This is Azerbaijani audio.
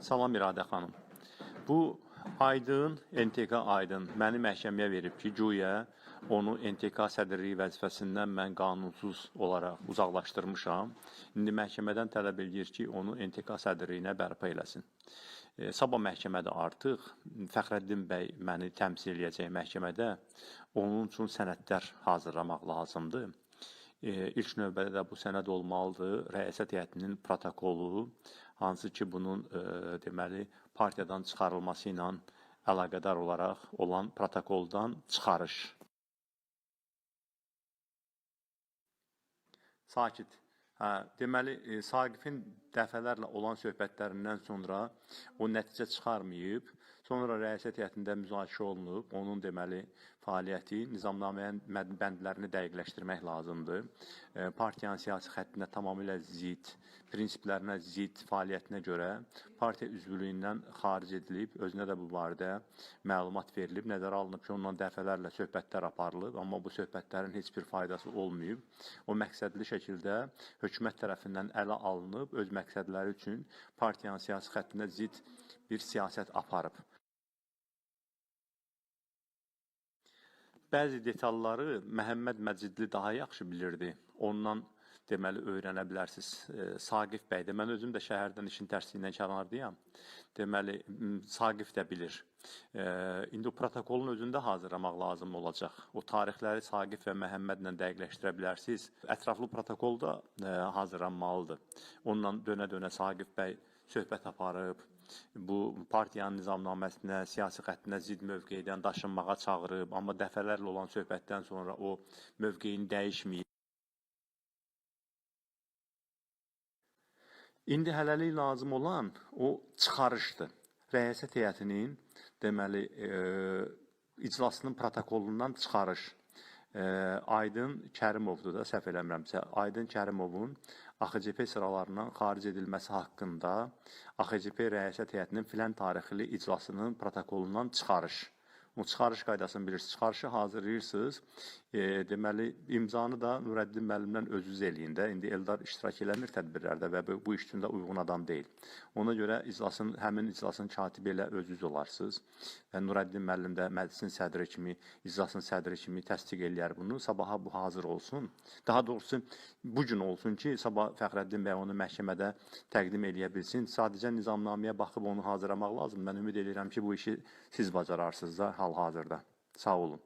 Salam İradə xanım. Bu Aydın, NTK Aydın məni məhkəməyə verib ki, güya onu NTK sədrliyi vəzifəsindən mən qanunsuz olaraq uzaqlaşdırmışam. İndi məhkəmədən tələb edir ki, onu NTK sədrliyinə bərpa eləsin. E, Sabah məhkəmədə artıq Fəxrəddin bəy məni təmsil edəcək məhkəmədə. Onun üçün sənədlər hazırlamaq lazımdır. E, ilk növbədə də bu sənəd olmalıdır. Rəyasət heyətinin protokolu, hansı ki bunun e, deməli partiyadan çıxarılması ilə əlaqədar olaraq olan protokoldan çıxarış. Sakit. Hə, deməli e, Saqifin dəfələrlə olan söhbətlərindən sonra o nəticə çıxarmayıb, sonra rəisət heyətində müzakirə olunub, onun deməli fəaliyyəti nizamnamənin məd- bəndlərini dəqiqləşdirmək lazımdır. E, Partiyanın siyasi xəttinə tamamilə zidd, prinsiplərinə zidd fəaliyyətinə görə partiya üzvlüyündən xaric edilib, özünə də bu barədə məlumat verilib, nəzərə alınıb ki, ondan dəfələrlə söhbətlər aparılıb, amma bu söhbətlərin heç bir faydası olmayıb. O məqsədli şəkildə hökumət tərəfindən ələ alınıb, öz məqsədləri üçün partiyanın siyasi xəttinə zidd bir siyasət aparıb. Bəzi detalları Məhəmməd Məcidli daha yaxşı bilirdi. Ondan deməli öyrənə bilərsiniz. E, Saqif bəy də mən özüm də şəhərdən işin tərsliyindən kənardayam. Deməli Saqif də bilir. E, indi o protokolun özündə hazırlamaq lazım olacaq. O tarixləri Saqif və Məhəmmədlə dəqiqləşdirə bilərsiniz. Ətraflı protokol da e, hazırlanmalıdır. Ondan dönə-dönə Saqif bəy söhbət aparıb, bu partiyanın nizamnaməsinə, siyasi xəttinə zidd mövqedən daşınmağa çağırıb, amma dəfələrlə olan söhbətdən sonra o mövqeyini dəyişməyib. İndi hələlik lazım olan o çıxarışdır. Rəyasət heyətinin deməli e, iclasının protokolundan çıxarış. E, Aydın Kərimovdur da səhv eləmirəmsə, Aydın Kərimovun AXCP sıralarından xaric edilməsi haqqında AXCP rəyasət heyətinin filan tarixli iclasının protokolundan çıxarış. O çıxarış qaydasını bilirsiniz. Çıxarışı hazırlayırsınız. E, deməli imzanı da Nurəddin müəllimdən özünüz eləyin də. İndi Eldar iştirak eləmir tədbirlərdə və bu, iş üçün də uyğun adam deyil. Ona görə iclasın həmin iclasın katibi elə özünüz olarsınız. Və Nurəddin müəllim də məclisin sədri kimi, iclasın sədri kimi təsdiq eləyər bunu. Sabaha bu hazır olsun. Daha doğrusu bu gün olsun ki, sabah Fəxrəddin bəy onu məhkəmədə təqdim eləyə bilsin. Sadəcə nizamnaməyə baxıb onu hazırlamaq lazım. Mən ümid edirəm ki, bu işi siz bacararsınız da hal-hazırda. Sağ olun.